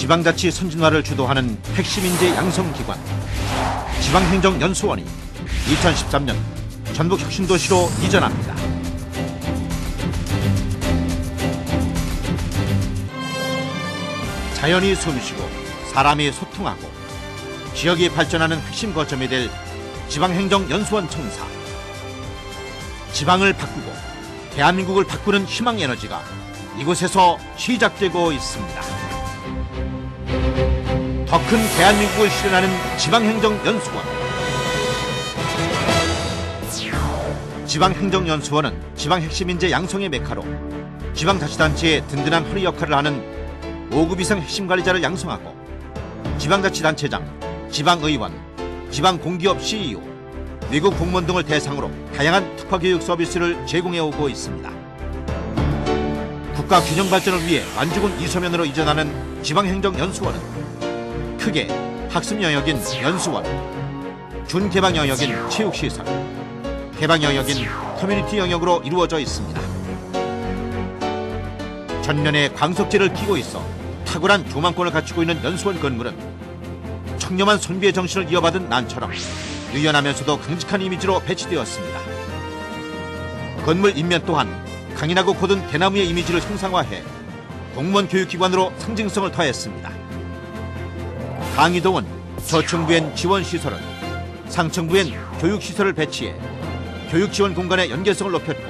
지방자치 선진화를 주도하는 핵심 인재 양성기관 지방행정연수원이 2013년 전북 혁신도시로 이전합니다. 자연이 숨쉬고 사람이 소통하고 지역이 발전하는 핵심 거점이 될 지방행정연수원 청사 지방을 바꾸고 대한민국을 바꾸는 희망 에너지가 이곳에서 시작되고 있습니다. 더 큰 대한민국을 실현하는 지방행정연수원. 지방행정연수원은 지방 핵심 인재 양성의 메카로 지방자치단체의 든든한 허리 역할을 하는 5급 이상 핵심 관리자를 양성하고 지방자치단체장, 지방의원, 지방공기업 CEO, 외국 공무원 등을 대상으로 다양한 특화교육 서비스를 제공해 오고 있습니다. 국가 균형 발전을 위해 완주군 이서면으로 이전하는 지방행정연수원은 크게 학습 영역인 연수원, 준개방 영역인 체육시설, 개방 영역인 커뮤니티 영역으로 이루어져 있습니다. 전면에 광석재를 끼고 있어 탁월한 조망권을 갖추고 있는 연수원 건물은 청렴한 선비의 정신을 이어받은 난처럼 유연하면서도 강직한 이미지로 배치되었습니다. 건물 인면 또한 강인하고 고든 대나무의 이미지를 형상화해 공무원 교육기관으로 상징성을 더했습니다. 강의동은 저층부엔 지원시설을, 상층부엔 교육시설을 배치해 교육 지원 공간의 연계성을 높였고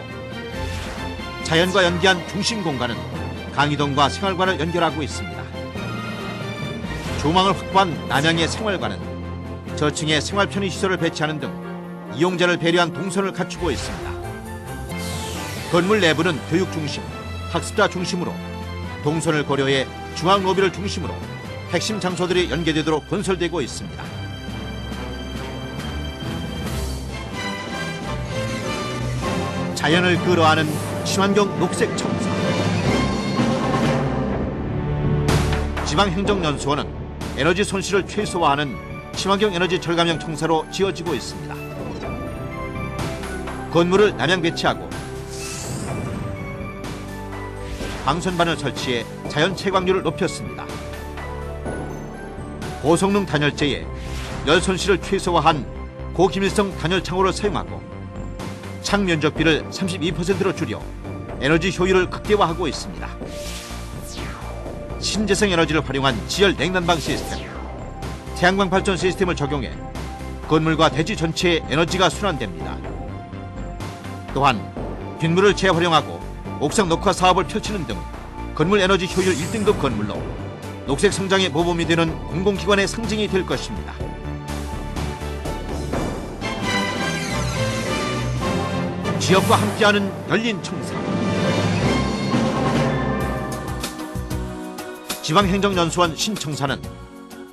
자연과 연계한 중심 공간은 강의동과 생활관을 연결하고 있습니다. 조망을 확보한 남양의 생활관은 저층에 생활 편의 시설을 배치하는 등 이용자를 배려한 동선을 갖추고 있습니다. 건물 내부는 교육 중심, 학습자 중심으로 동선을 고려해 중앙 로비를 중심으로 핵심 장소들이 연계되도록 건설되고 있습니다. 자연을 끌어안은 친환경 녹색 청사. 지방행정연수원은 에너지 손실을 최소화하는 친환경 에너지 절감형 청사로 지어지고 있습니다. 건물을 남양 배치하고 방선반을 설치해 자연 채광률을 높였습니다. 고성능 단열재에 열 손실을 최소화한 고기밀성 단열 창호를 사용하고 창 면적비를 32%로 줄여 에너지 효율을 극대화하고 있습니다. 신재생 에너지를 활용한 지열 냉난방 시스템, 태양광 발전 시스템을 적용해 건물과 대지 전체에 에너지가 순환됩니다. 또한 빗물을 재활용하고 옥상 녹화 사업을 펼치는 등 건물 에너지 효율 1등급 건물로 녹색 성장의 모범이 되는 공공기관의 상징이 될 것입니다. 지역과 함께하는 열린 청사. 지방행정연수원 신청사는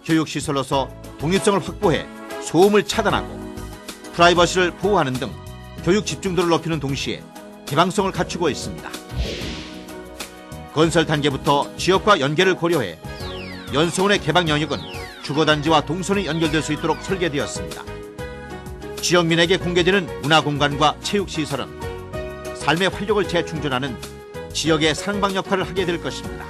교육시설로서 독립성을 확보해 소음을 차단하고 프라이버시를 보호하는 등 교육 집중도를 높이는 동시에 개방성을 갖추고 있습니다. 건설 단계부터 지역과 연계를 고려해 연수원의 개방 영역은 주거단지와 동선이 연결될 수 있도록 설계되었습니다. 지역민에게 공개되는 문화공간과 체육시설은 삶의 활력을 재충전하는 지역의 사랑방 역할을 하게 될 것입니다.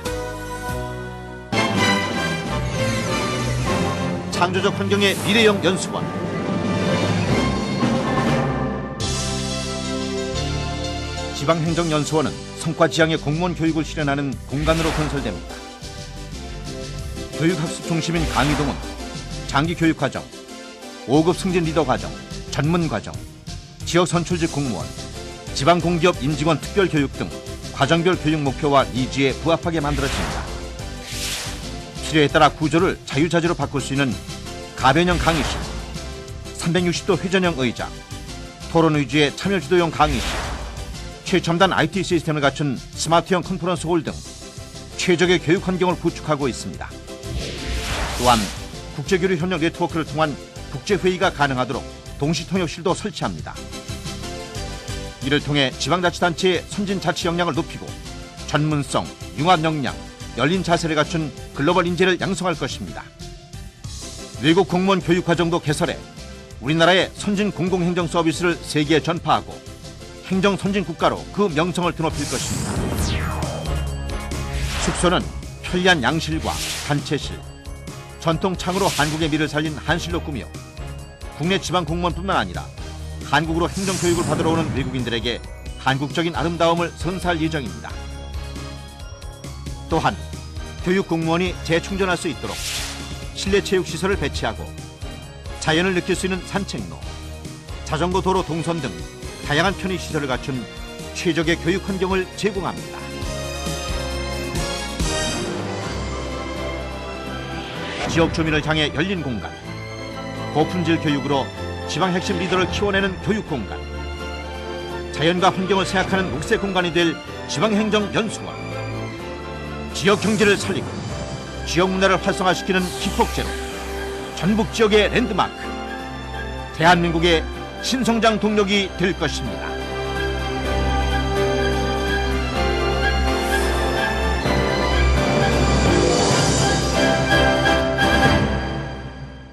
창조적 환경의 미래형 연수원 지방행정연수원은 성과 지향의 공무원 교육을 실현하는 공간으로 건설됩니다. 교육학습 중심인 강의동은 장기 교육 과정, 5급 승진 리더 과정, 전문 과정, 지역 선출직 공무원, 지방 공기업 임직원 특별 교육 등 과정별 교육 목표와 니즈에 부합하게 만들어집니다. 필요에 따라 구조를 자유자재로 바꿀 수 있는 가변형 강의실, 360도 회전형 의자, 토론 위주의 참여 주도형 강의실, 최첨단 IT 시스템을 갖춘 스마트형 컨퍼런스 홀 등 최적의 교육 환경을 구축하고 있습니다. 또한 국제교류 협력 네트워크를 통한 국제회의가 가능하도록 동시통역실도 설치합니다. 이를 통해 지방자치단체의 선진 자치 역량을 높이고 전문성, 융합 역량, 열린 자세를 갖춘 글로벌 인재를 양성할 것입니다. 외국 공무원 교육 과정도 개설해 우리나라의 선진 공공행정 서비스를 세계에 전파하고 행정 선진 국가로 그 명성을 드높일 것입니다. 숙소는 편리한 양실과 단체실, 전통 창으로 한국의 미를 살린 한실로 꾸며 국내 지방 공무원뿐만 아니라 한국으로 행정 교육을 받으러 오는 외국인들에게 한국적인 아름다움을 선사할 예정입니다. 또한 교육 공무원이 재충전할 수 있도록 실내 체육 시설을 배치하고 자연을 느낄 수 있는 산책로, 자전거 도로 동선 등 다양한 편의 시설을 갖춘 최적의 교육 환경을 제공합니다. 지역 주민을 향해 열린 공간, 고품질 교육으로 지방 핵심 리더를 키워내는 교육 공간, 자연과 환경을 생각하는 묵세 공간이 될 지방행정연수원, 지역 경제를 살리고 지역 문화를 활성화시키는 기폭제로 전북 지역의 랜드마크, 대한민국의 신성장 동력이 될 것입니다.